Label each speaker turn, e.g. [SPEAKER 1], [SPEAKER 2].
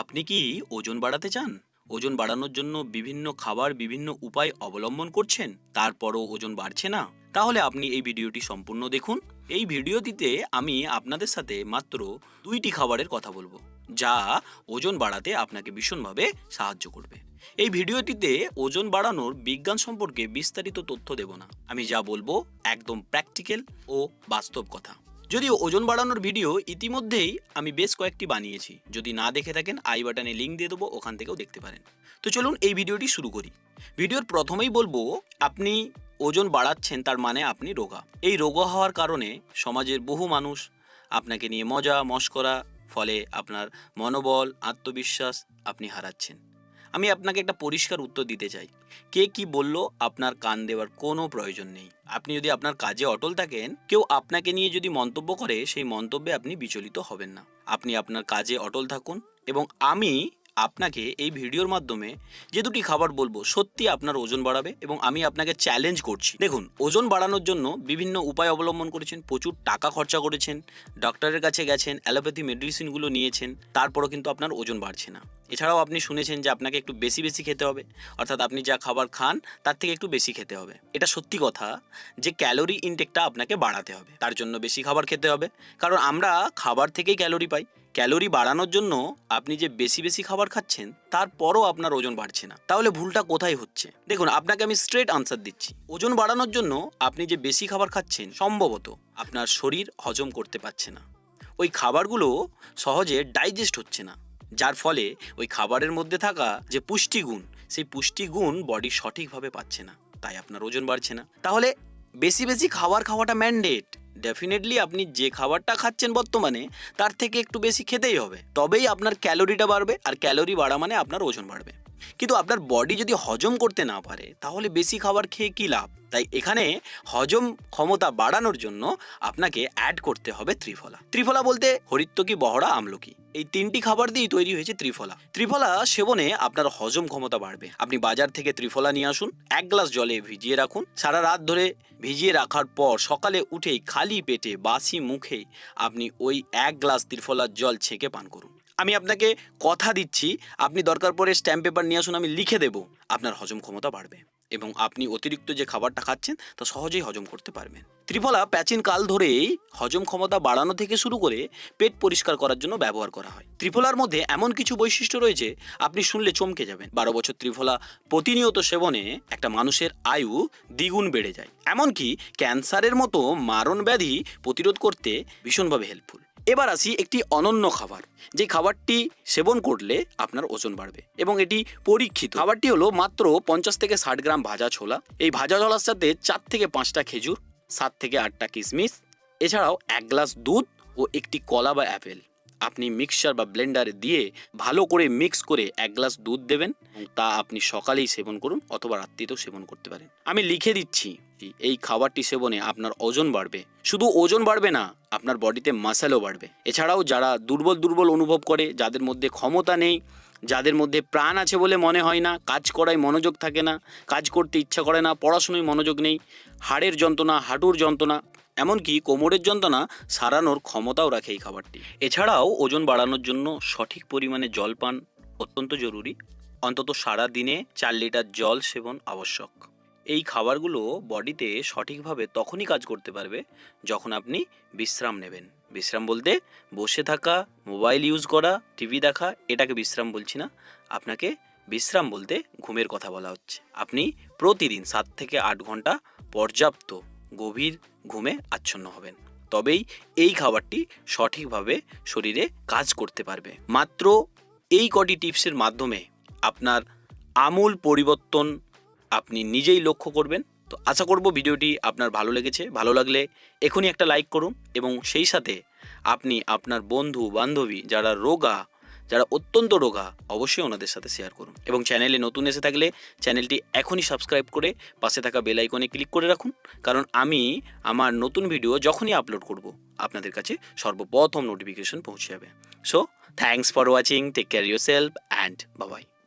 [SPEAKER 1] আপনি কি ওজন বাড়াতে চান? ওজন বাড়ানোর জন্য বিভিন্ন খাবার বিভিন্ন উপায় অবলম্বন করছেন? তারপরও ওজন বাড়ছে না? তাহলে আপনি এই ভিডিওটি সম্পূর্ণ দেখুন। এই ভিডিওটিতে আমি আপনাদের সাথে মাত্র দুইটি খাবারের কথা বলব, যা ওজন বাড়াতে আপনাকে ভীষণভাবে সাহায্য করবে। এই ভিডিওটিতে ওজন বাড়ানোর বিজ্ঞান সম্পর্কে বিস্তারিত তথ্য দেব না। আমি যা বলব একদম প্র্যাকটিক্যাল ও বাস্তব কথা। যদিও ওজন বাড়ানোর ভিডিও ইতিমধ্যেই আমি বেশ কয়েকটি বানিয়েছি। যদি না দেখে থাকেন, আই বাটনে লিঙ্ক দিয়ে দেবো, ওখান থেকেও দেখতে পারেন। তো চলুন এই ভিডিওটি শুরু করি। ভিডিওর প্রথমেই বলব, আপনি ওজন বাড়াচ্ছেন, তার মানে আপনি রোগা। এই রোগা হওয়ার কারণে সমাজের বহু মানুষ আপনাকে নিয়ে মজা, মস্করা, ফলে আপনার মনোবল, আত্মবিশ্বাস আপনি হারাচ্ছেন। আমি আপনাকে একটা পরিষ্কার উত্তর দিতে চাই। কে কি বলল আপনার কান দেওয়ার কোনো প্রয়োজন নেই। আপনি যদি আপনার কাজে অটল থাকেন, কেউ আপনাকে নিয়ে যদি মন্তব্য করে, সেই মন্তব্যে আপনি বিচলিত হবেন না। আপনি আপনার কাজে অটল থাকুন এবং আমি আপনাকে এই ভিডিওর মাধ্যমে যে দুটি খাবার বলব, সত্যি আপনার ওজন বাড়াবে এবং আমি আপনাকে চ্যালেঞ্জ করছি। দেখুন, ওজন বাড়ানোর জন্য বিভিন্ন উপায় অবলম্বন করেছেন, প্রচুর টাকা খরচা করেছেন ডক্টরের কাছে গেছেন অ্যালোপ্যাথি মেডিসিনগুলো নিয়েছেন, তারপরও কিন্তু আপনার ওজন বাড়ছে না। এছাড়াও আপনি শুনেছেন যে আপনাকে একটু বেশি বেশি খেতে হবে, অর্থাৎ আপনি যা খাবার খান, তার থেকে একটু বেশি খেতে হবে। এটা সত্যি কথা যে ক্যালোরি ইনটেকটা আপনাকে বাড়াতে হবে। তার জন্য বেশি খাবার খেতে হবে, কারণ আমরা খাবার থেকেই ক্যালোরি পাই। ক্যালোরি বাড়ানোর জন্য আপনি যে বেশি বেশি খাবার খাচ্ছেন, তারপরও আপনার ওজন বাড়ছে না। তাহলে ভুলটা কোথায় হচ্ছে? দেখুন, আপনাকে আমি স্ট্রেট আনসার দিচ্ছি। ওজন বাড়ানোর জন্য আপনি যে বেশি খাবার খাচ্ছেন, সম্ভবত আপনার শরীর হজম করতে পারছে না। ওই খাবারগুলো সহজে ডাইজেস্ট হচ্ছে না। যার ফলে ওই খাবারের মধ্যে থাকা যে পুষ্টিগুণ, সেই পুষ্টিগুণ বডি সঠিকভাবে পাচ্ছে না। তাই আপনার ওজন বাড়ছে না। তাহলে বেশি বেশি খাবার খাওয়াটা ম্যান্ডেট ডেফিনেটলি আপনি যে খাবারটা খাচ্ছেন বর্তমানে, তার থেকে একটু বেশি খেতেই হবে। তবেই আপনার ক্যালোরিটা বাড়বে আর ক্যালোরি বাড়া মানে আপনার ওজন বাড়বে। কিন্তু আপনার বডি যদি হজম করতে না পারে, তাহলে বেশি খাবার খেয়ে কী লাভ? তাই এখানে হজম ক্ষমতা বাড়ানোর জন্য আপনাকে অ্যাড করতে হবে ত্রিফলা। ত্রিফলা বলতে হরিত্তকি বহড়া আমলকি। এই তিনটি খাবার দিয়েই তৈরি হয়েছে ত্রিফলা। ত্রিফলা সেবনে আপনার হজম ক্ষমতা বাড়বে। আপনি বাজার থেকে ত্রিফলা নিয়ে আসুন, এক গ্লাস জলে ভিজিয়ে রাখুন। সারা রাত ধরে ভিজিয়ে রাখার পর সকালে উঠেই খালি পেটে, বাসি মুখে আপনি ওই এক গ্লাস ত্রিফলার জল ছেঁকে পান করুন। আমি আপনাকে কথা দিচ্ছি। আপনি দরকার পড়ে স্ট্যাম্প পেপার নিয়ে আসুন, আমি লিখে দেব। আপনার হজম ক্ষমতা বাড়বে এবং আপনি অতিরিক্ত যে খাবারটা খাচ্ছেন, তা সহজেই হজম করতে পারবেন। ত্রিফলা, প্রাচীন কাল ধরেই হজম ক্ষমতা বাড়ানো থেকে শুরু করে পেট পরিষ্কার করার জন্য ব্যবহার করা হয়। ত্রিফলার মধ্যে এমন কিছু বৈশিষ্ট্য রয়েছে, আপনি শুনলে চমকে যাবেন। বারো বছর ত্রিফলা প্রতিনিয়ত সেবনে একটা মানুষের আয়ু দ্বিগুণ বেড়ে যায়। এমনকি ক্যান্সারের মতো মারণ ব্যাধি প্রতিরোধ করতে ভীষণভাবে হেল্পফুল এবার আসি একটি অনন্য খাবার, যে খাবারটি সেবন করলে আপনার ওজন বাড়বে এবং এটি পরীক্ষিত। খাবারটি হলো মাত্র পঞ্চাশ থেকে ষাট গ্রাম ভাজা ছোলা। এই ভাজা ছোলার সাথে চার থেকে পাঁচটা খেজুর, সাত থেকে আটটা কিশমিশ এছাড়াও এক গ্লাস দুধ ও একটি কলা বা অ্যাপেল। আপনি মিক্সচার বা ব্লেন্ডারে দিয়ে ভালো করে মিক্স করে এক গ্লাস দুধ দেবেন তা আপনি সকালেই সেবন করুন অথবা রাত্রিতেও সেবন করতে পারেন। আমি লিখে দিচ্ছি এই খাবারটি সেবনে আপনার ওজন বাড়বে। শুধু ওজন বাড়বে না, আপনার বডিতে মাসেলও বাড়বে। এছাড়াও যারা দুর্বল দুর্বল অনুভব করে, যাদের মধ্যে ক্ষমতা নেই, যাদের মধ্যে প্রাণ আছে বলে মনে হয় না, কাজ করায় মনোযোগ থাকে না, কাজ করতে ইচ্ছা করে না, পড়াশুনোয় মনোযোগ নেই, হাড়ের যন্ত্রণা, হাঁটুর যন্ত্রণা এমনকি কোমরের যন্ত্রণা সারানোর ক্ষমতাও রাখে এই খাবারটি। এছাড়াও ওজন বাড়ানোর জন্য সঠিক পরিমাণে জল পান অত্যন্ত জরুরি। অন্তত সারা দিনে চার লিটার জল সেবন আবশ্যক। এই খাবারগুলো বডিতে সঠিকভাবে তখনই কাজ করতে পারবে যখন আপনি বিশ্রাম নেবেন। বিশ্রাম বলতে বসে থাকা, মোবাইল ইউজ করা, টিভি দেখা, এটাকে বিশ্রাম বলছি না। আপনাকে বিশ্রাম বলতে ঘুমের কথা বলা হচ্ছে। আপনি প্রতিদিন সাত থেকে আট ঘণ্টা পর্যাপ্ত গভীর ঘুমে আচ্ছন্ন হবেন। তবেই এই খাবারটি সঠিকভাবে শরীরে কাজ করতে পারবে। মাত্র এই কটি টিপসের মাধ্যমে আপনার আমূল পরিবর্তন আপনি নিজেই লক্ষ্য করবেন। তো আশা করব ভিডিওটি আপনার ভালো লেগেছে। ভালো লাগলে এখনই একটা লাইক করুন এবং সেই সাথে আপনি আপনার বন্ধু, বান্ধবী যারা রোগা যারা অত্যন্ত রোগা, অবশ্যই ওনাদের সাথে শেয়ার করুন। এবং চ্যানেলে নতুন এসে থাকলে চ্যানেলটি এখনই সাবস্ক্রাইব করে পাশে থাকা বেল আইকনে ক্লিক করে রাখুন। কারণ আমি আমার নতুন ভিডিও যখনই আপলোড করব, আপনাদের কাছে সর্বপ্রথম নোটিফিকেশন পৌঁছে যাবে। So thanks for watching take care yourself and Babai